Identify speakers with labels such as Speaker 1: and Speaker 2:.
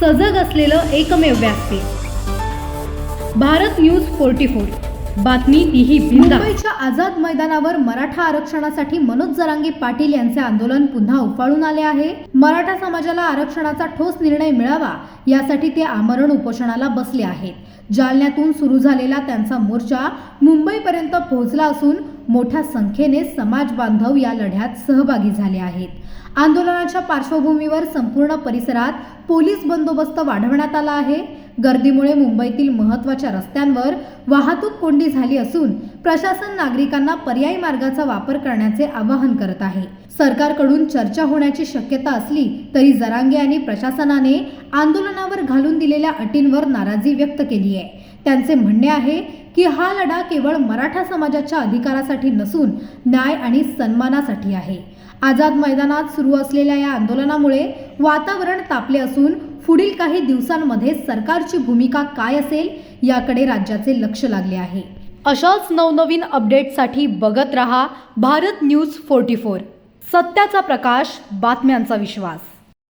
Speaker 1: सजग असलेलं एकमेव व्यासपीठ भारत न्यूज फोर्टी फोर. बातमी तीही मुंबईच्या आझाद मैदानावर मराठा आरक्षणासाठी मनोज जरांगे पाटील यांचे आंदोलन पुन्हा उफाळून आले आहे. मराठा समाजाला आरक्षणाचा ठोस निर्णय मिळावा यासाठी ते आमरण उपोषणाला बसले आहेत. जालन्यातून सुरू झालेला त्यांचा मोर्चा मुंबईपर्यंत पोहोचला असून मोठ्या संख्येने समाज बांधव या लढ्यात सहभागी झाले आहेत. आंदोलनाच्या पार्श्वभूमीवर संपूर्ण परिसरात पोलीस बंदोबस्त वाढवण्यात आला आहे. गर्दीमुळे मुंबईतील महत्त्वाच्या रस्त्यांवर वाहतूक कोंडी झाली असून प्रशासन नागरिकांना पर्यायी मार्गाचा वापर करण्याचे आवाहन करत आहे. सरकारकडून चर्चा होण्याची शक्यता असली तरी जरांगे आणि प्रशासनाने आंदोलनावर घालून दिलेल्या अटींवर नाराजी व्यक्त केली आहे. त्यांचे म्हणणे आहे की हा लढा केवळ मराठा समाजाच्या अधिकारासाठी नसून न्याय आणि सन्मानासाठी आहे. आझाद मैदानात सुरू असलेल्या या आंदोलनामुळे वातावरण तापले असून पुढील काही दिवसांमध्ये सरकारची भूमिका काय असेल याकडे राज्याचे लक्ष लागले आहे. अशाच नवनवीन अपडेटसाठी बघत रहा भारत न्यूज फोर्टी फोर. सत्याचा प्रकाश बातम्यांचा विश्वास.